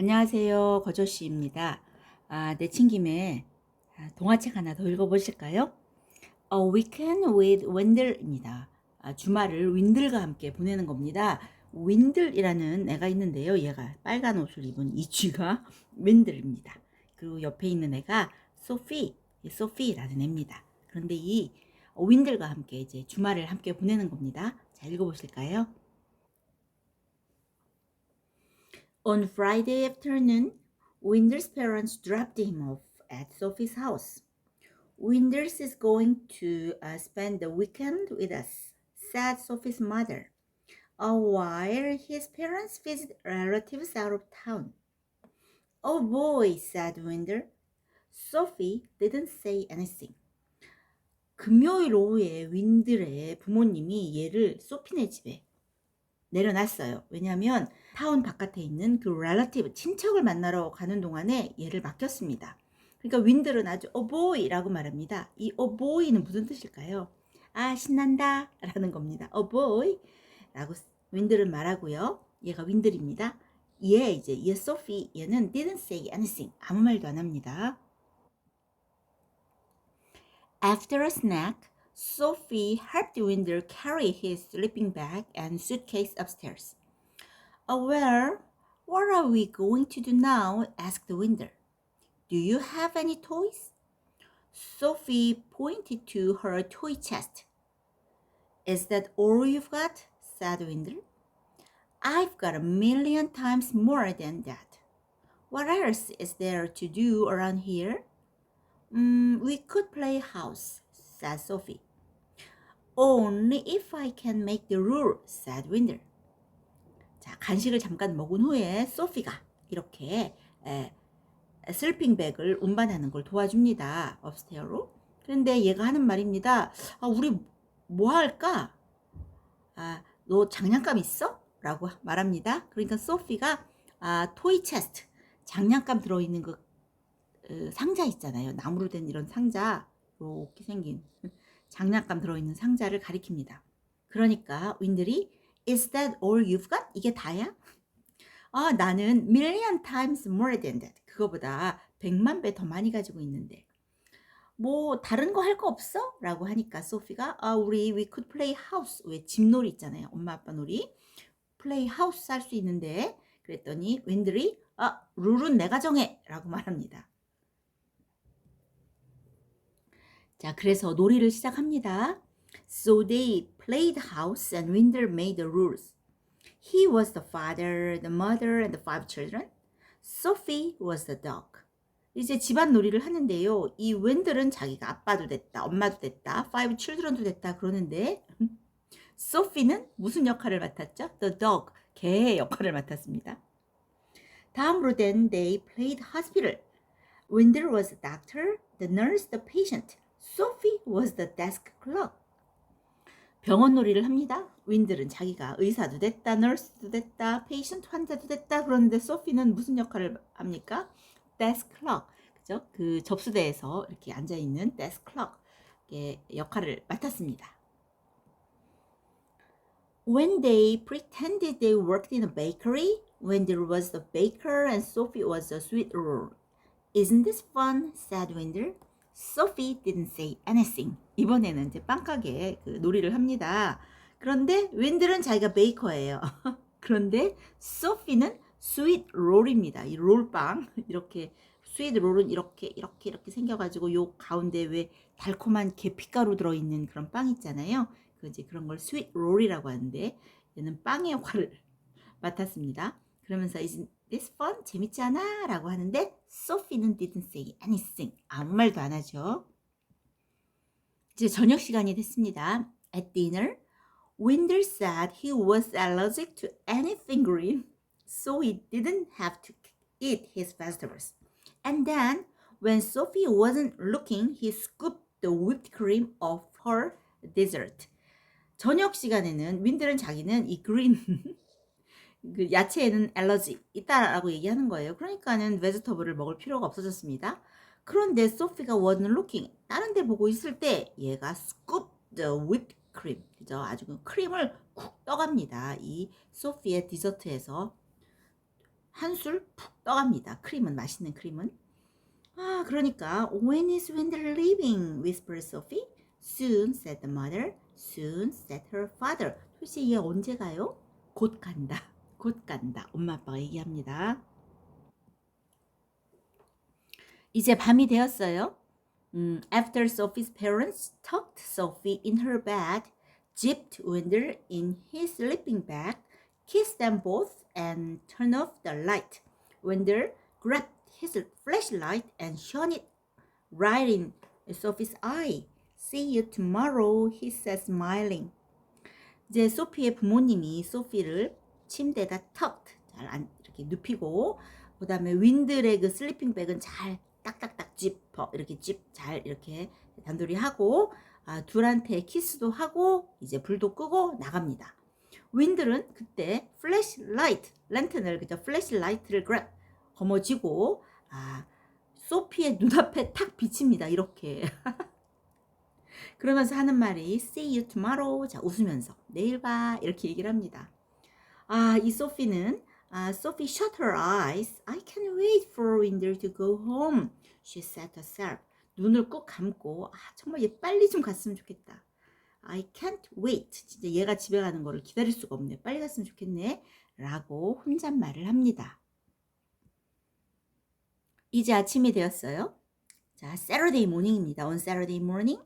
안녕하세요. 거저씨입니다. 아, 내친 김에 아, 동화책 하나 더 읽어보실까요? A Weekend with Wendell입니다. 아, 주말을 윈들과 함께 보내는 겁니다. 윈들이라는 애가 있는데요. 얘가 빨간 옷을 입은 이 쥐가 윈들입니다. 그리고 옆에 있는 애가 소피, 소피라는 애입니다. 그런데 이 윈들과 함께 이제 주말을 함께 보내는 겁니다. 자, 읽어보실까요? On Friday afternoon, Winder's parents dropped him off at Sophie's house. Winders is going to uh, spend the weekend with us, said Sophie's mother, uh, while his parents visit relatives out of town. Oh boy, said Winder. Sophie didn't say anything. 금요일 오후에 윈들의 부모님이 얘를 소피네 집에 내려놨어요. 왜냐하면 타운 바깥에 있는 그 relative 친척을 만나러 가는 동안에 얘를 맡겼습니다. 그러니까 윈들은 아주 어보이라고 말합니다. 이 어보이는 무슨 뜻일까요? 아 신난다 라는 겁니다. 어보이 라고 윈들은 말하고요. 얘가 윈들입니다. 얘 이제 얘 소피 얘는 didn't say anything 아무 말도 안 합니다. After a snack, Sophie helped Winder carry his sleeping bag and suitcase upstairs. Oh, well, what are we going to do now? asked Winder. Do you have any toys? Sophie pointed to her toy chest. Is that all you've got? said Winder. I've got a million times more than that. What else is there to do around here? Mm, we could play house, said Sophie. Only if I can make the rule, said Winder. 자, 간식을 잠깐 먹은 후에 소피가 이렇게 에, 슬핑백을 운반하는 걸 도와줍니다. 업스테어로. 그런데 얘가 하는 말입니다. 아, 우리 뭐 할까? 아, 너 장난감 있어? 라고 말합니다. 그러니까 소피가 아, 토이 체스트, 장난감 들어있는 그 어, 상자 있잖아요. 나무로 된 이런 상자, 이렇게 생긴 장난감 들어있는 상자를 가리킵니다. 그러니까 윈들이 Is that all you've got? 이게 다야? 아, 나는 million times more than that. 그거보다 100만 배 더 많이 가지고 있는데. 뭐 다른 거 할 거 없어? 라고 하니까 소피가 아, 우리 we could play house. 왜 집놀이 있잖아요. 엄마 아빠 놀이. play house 할 수 있는데 그랬더니 윈들이 아, 룰은 내가 정해. 라고 말합니다. 자, 그래서 놀이를 시작합니다. So they played house and Winder made the rules. He was the father, the mother, and the five children. Sophie was the dog. 이제 집안 놀이를 하는데요. 이 웬들은 자기가 아빠도 됐다, 엄마도 됐다, five children도 됐다 그러는데 소피는 무슨 역할을 맡았죠? The dog, 개의 역할을 맡았습니다. 다음으로 then they played hospital. Winder was the doctor, the nurse, the patient. Sophie was the desk clerk. 병원 놀이를 합니다. 윈들은 자기가 의사도 됐다, 널스도 됐다, 페이션트 환자도 됐다. 그런데 소피는 무슨 역할을 합니까? 데스크 클럭. 그죠? 그 접수대에서 이렇게 앉아 있는 데스크 클럭의 역할을 맡았습니다. When they pretended they worked in a bakery, Winder was the baker and Sophie was the sweet roll. Isn't this fun? said Winder. Sophie didn't say anything. 이번에는 이제 빵가게 그 놀이를 합니다. 그런데 윈들은 자기가 베이커예요. 그런데 소피는 스윗 롤입니다. 이 롤빵 이렇게 스윗 롤은 이렇게 이렇게 이렇게 생겨가지고 요 가운데 왜 달콤한 계피가루 들어있는 그런 빵 있잖아요. 그 이제 그런 걸 스윗 롤이라고 하는데 얘는 빵의 역할을 맡았습니다. 그러면서 is this fun 재밌지 않아? 라고 하는데 소피는 didn't say anything 아무 말도 안 하죠. 이제 저녁 시간이 됐습니다. At dinner, Winder said he was allergic to anything green, so he didn't have to eat his vegetables. And then, when Sophie wasn't looking, he scooped the whipped cream of her dessert. 저녁 시간에는 윈들은 자기는 이 그린 그 야채에는 알러지 있다라고 얘기하는 거예요. 그러니까는 베지터블을 먹을 필요가 없어졌습니다. 그런데 소피가 wasn't looking 다른 데 보고 있을 때 얘가 scoop the whipped cream 그죠? 아주 그 크림을 쿡 떠갑니다. 이 소피의 디저트에서 한술 푹 떠갑니다. 크림은 맛있는 크림은. 아, 그러니까 when is Wendell leaving? whispered Sophie. Soon, said the mother. Soon, said her father. 도대체 얘 언제 가요? 곧 간다. 곧 간다. 엄마 아빠가 얘기합니다. 이제 밤이 되었어요. 음, after Sophie's parents tucked Sophie in her bed, dipped Wendell in his sleeping bag, kissed them both, and turned off the light. Wendell grabbed his flashlight and shone it right in Sophie's eye. See you tomorrow, he said, smiling. 이제 소피의 부모님이 소피를 침대에다 tucked 잘 안, 이렇게 눕히고 그 슬리핑 백은 잘 딱딱딱 짚어 이렇게 짚잘 이렇게 단돌이 하고 아, 둘한테 키스도 하고 이제 불도 끄고 나갑니다. 윈들은 그때 플래시 라이트 랜턴을 그죠 플래시 라이트를 그랩 거머쥐고 아 소피의 눈앞에 탁 비칩니다 이렇게 그러면서 하는 말이 see you tomorrow 자 웃으면서 내일 봐 이렇게 얘기를 합니다. 아 이 소피는 아 소피 shut her eyes. I can't wait for Winder to go home. She said herself. 눈을 꼭 감고 아 정말 얘 빨리 좀 갔으면 좋겠다. I can't wait. 진짜 얘가 집에 가는 거를 기다릴 수가 없네. 빨리 갔으면 좋겠네. 라고 혼잣말을 합니다. 이제 아침이 되었어요. 자, Saturday morning입니다. On Saturday morning,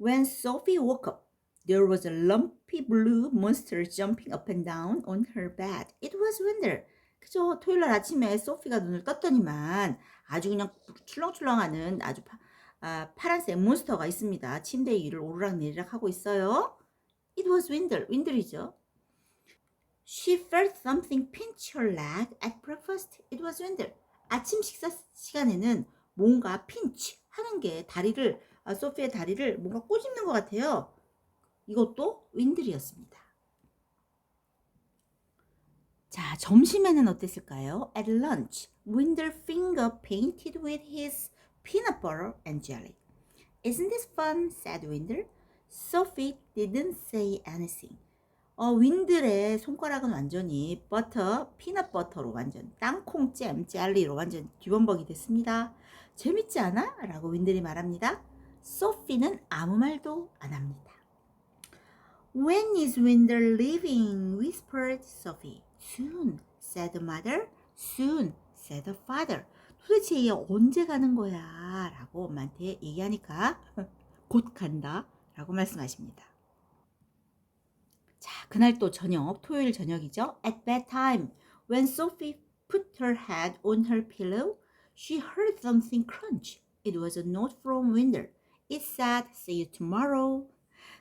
when Sophie woke up, there was a lumpy blue monster jumping up and down on her bed. It was Winder. 그죠? 토요일 날 아침에 소피가 눈을 떴더니만 아주 그냥 출렁출렁하는 아주 파, 아, 파란색 몬스터가 있습니다. 침대 위를 오르락내리락 하고 있어요. It was Winder. 윈들이죠. She felt something pinch her leg at breakfast. It was Winder. 아침 식사 시간에는 뭔가 핀치 하는 게 다리를 아, 소피의 다리를 뭔가 꼬집는 것 같아요. 이것도 윈들이었습니다. 자, 점심에는 어땠을까요? At lunch, Winder finger painted with his peanut butter and jelly. Isn't this fun? said Winder. Sophie didn't say anything. 어, 윈들의 손가락은 완전히 버터, 피넛 버터로 완전 땅콩 잼, 젤리로 완전 뒤범벅이 됐습니다. 재밌지 않아? 라고 윈들이 말합니다. 소피는 아무 말도 안 합니다. When is Winder leaving? whispered Sophie. Soon, said the mother. Soon, said the father. 도대체 얘 언제 가는 거야? 라고 엄마한테 얘기하니까 곧 간다. 라고 말씀하십니다. 자, 그날 또 저녁, 토요일 저녁이죠. At bedtime, when Sophie put her head on her pillow, she heard something crunch. It was a note from Winder. It said, "See you tomorrow."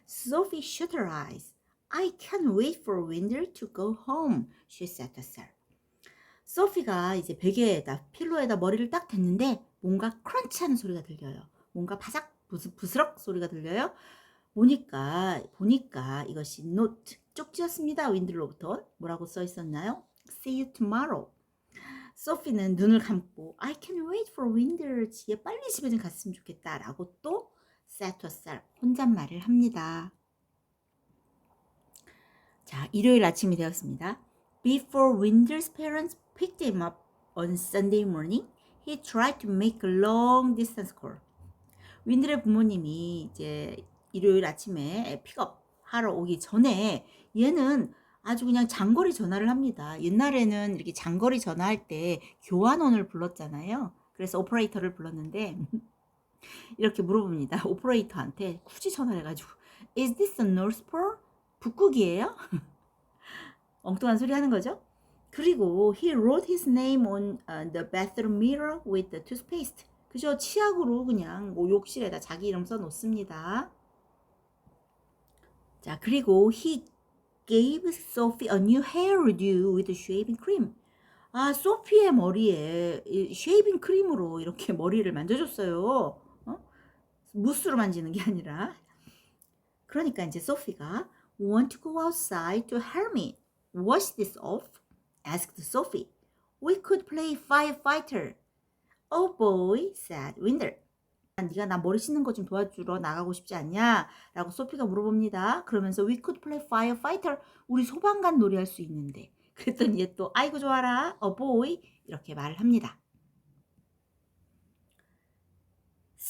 Sophie shut her eyes. I can't wait for Winder to go home, she said to herself. 소피가 이제 베개에다 필로에다 머리를 딱 댔는데 뭔가 크런치하는 소리가 들려요. 뭔가 바삭 부스, 부스럭 소리가 들려요. 보니까 보니까 이것이 노트 쪽지였습니다. 윈들로부터 뭐라고 써 있었나요? See you tomorrow. 소피는 눈을 감고 I can wait for Winder. 얘 빨리 집에 좀 갔으면 좋겠다라고 또 herself 혼잣말을 합니다. 자, 일요일 아침이 되었습니다. Before Winder's parents picked him up on Sunday morning, he tried to make a long distance call. 윈들의 부모님이 이제 일요일 아침에 픽업 하러 오기 전에 얘는 아주 그냥 장거리 전화를 합니다. 옛날에는 이렇게 장거리 전화할 때 교환원을 불렀잖아요. 그래서 오퍼레이터를 불렀는데 이렇게 물어봅니다. 오퍼레이터한테 굳이 전화를 해가지고 Is this a North Pole? 북극이에요? 엉뚱한 소리 하는 거죠. 그리고 he wrote his name on uh, the bathroom mirror with the toothpaste. 그죠? 치약으로 그냥 뭐 욕실에다 자기 이름 써 놓습니다. 자, 그리고 he gave Sophie a new hairdo with shaving cream. 아, 소피의 머리에 이 쉐이빙 크림으로 이렇게 머리를 만져줬어요. 어? 무스로 만지는 게 아니라. 그러니까 이제 소피가 want to go outside to me wash this off? asked Sophie. We could play firefighter. Oh boy, said Winder. 네가 나 머리 씻는 거 좀 도와주러 나가고 싶지 않냐? 라고 소피가 물어봅니다. 그러면서 we could play firefighter. 우리 소방관 놀이 할 수 있는데. 그랬더니 얘 또 아이고 좋아라 a boy 이렇게 말을 합니다.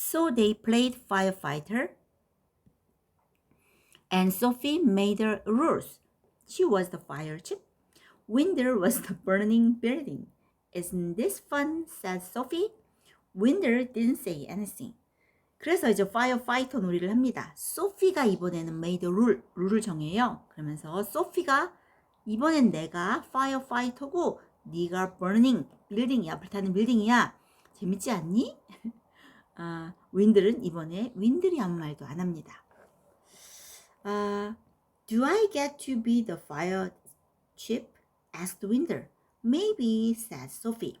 So they played firefighter and Sophie made the rules. She was the fire chief. Winder was the burning building. Isn't this fun? said Sophie. Winder didn't say anything. 그래서 이제 파이어파이터 놀이를 합니다. 소피가 이번에는 made rule, 룰을 정해요. 그러면서 소피가 이번엔 내가 파이어파이터고 네가 burning 빌딩이야, 불타는 빌딩이야. 재밌지 않니? 아, 윈들은 이번에 윈들이 아무 말도 안 합니다. 아, do I get to be the fire chief? asked Winder. Maybe, said Sophie.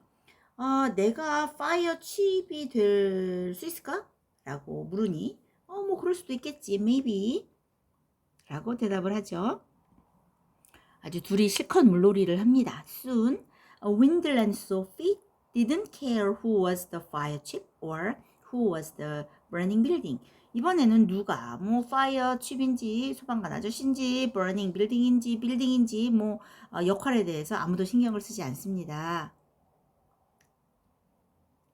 아, 내가 파이어 칩이 될 수 있을까? 라고 물으니, 어, 뭐, 그럴 수도 있겠지. Maybe. 라고 대답을 하죠. 아주 둘이 실컷 물놀이를 합니다. Soon, Windle and Sophie didn't care who was the fire chief or who was the burning building. 이번에는 누가 뭐 파이어 칩인지 소방관 아저씨인지 burning 빌딩인지 빌딩인지 뭐 어, 역할에 대해서 아무도 신경을 쓰지 않습니다.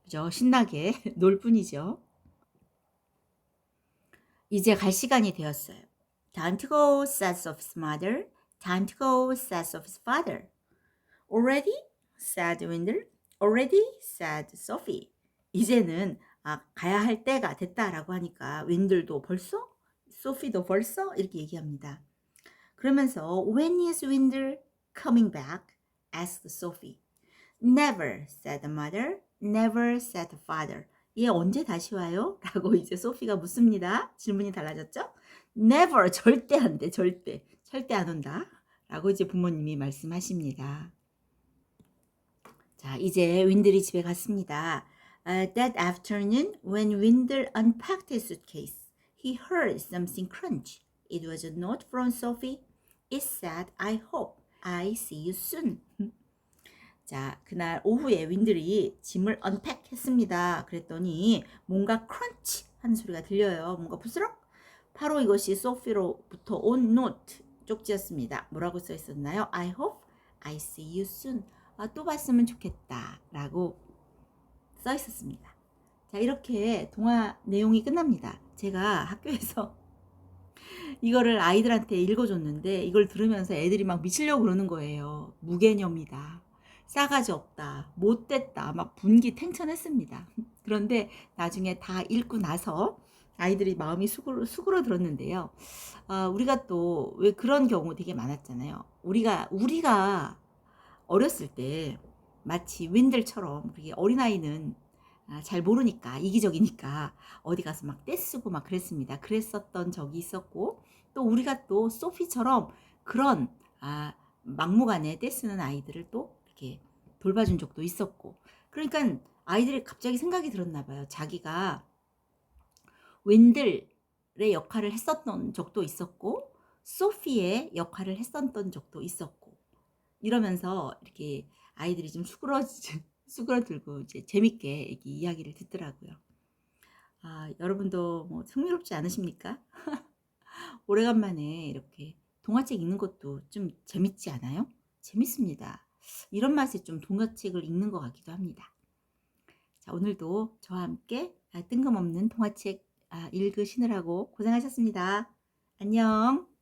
그죠? 신나게 놀 뿐이죠. 이제 갈 시간이 되었어요. Time to go, said Sophie's mother. Time to go, said Sophie's father. Already? said Windle. Already? said Sophie. 이제는 아, 가야 할 때가 됐다라고 하니까 윈들도 벌써? 소피도 벌써? 이렇게 얘기합니다. 그러면서 When is Windle coming back? asked Sophie. Never, said the mother. Never, said the father. 얘 언제 다시 와요? 라고 이제 소피가 묻습니다. 질문이 달라졌죠? Never, 절대 안 돼, 절대. 절대 안 온다. 라고 이제 부모님이 말씀하십니다. 자, 이제 윈들이 집에 갔습니다. Uh, that afternoon, when Windle unpacked his suitcase, he heard something crunch. It was a note from Sophie. It said, I hope I see you soon. 자, 그날 오후에 윈들이 짐을 언팩 했습니다. 그랬더니 뭔가 크런치 하는 소리가 들려요. 뭔가 부스럭? 바로 이것이 소피로부터 온 노트 쪽지였습니다. 뭐라고 써 있었나요? I hope I see you soon. 아, 또 봤으면 좋겠다. 라고 써 있었습니다. 자, 이렇게 동화 내용이 끝납니다. 제가 학교에서 이거를 아이들한테 읽어줬는데 이걸 들으면서 애들이 막 미치려고 그러는 거예요. 무개념이다. 싸가지 없다. 못됐다. 막 분기 탱천했습니다. 그런데 나중에 다 읽고 나서 아이들이 마음이 수그러, 수그러들었는데요. 아, 우리가 또 왜 그런 경우 되게 많았잖아요. 우리가, 우리가 어렸을 때 마치 윈들처럼 어린아이는 아, 잘 모르니까 이기적이니까 어디 가서 막 떼쓰고 막 그랬습니다. 그랬었던 적이 있었고 또 우리가 또 소피처럼 그런 아, 막무가내 떼쓰는 아이들을 또 이렇게 돌봐준 적도 있었고 그러니까 아이들이 갑자기 생각이 들었나 봐요. 자기가 윈들의 역할을 했었던 적도 있었고 소피의 역할을 했었던 적도 있었고 이러면서 이렇게 아이들이 좀 수그러 수그러들고 이제 재밌게 이 이야기를 듣더라고요. 아, 여러분도 뭐 흥미롭지 않으십니까? 오래간만에 이렇게 동화책 읽는 것도 좀 재밌지 않아요? 재밌습니다. 이런 맛에 좀 동화책을 읽는 것 같기도 합니다. 자, 오늘도 저와 함께 아, 뜬금없는 동화책 아, 읽으시느라고 고생하셨습니다. 안녕.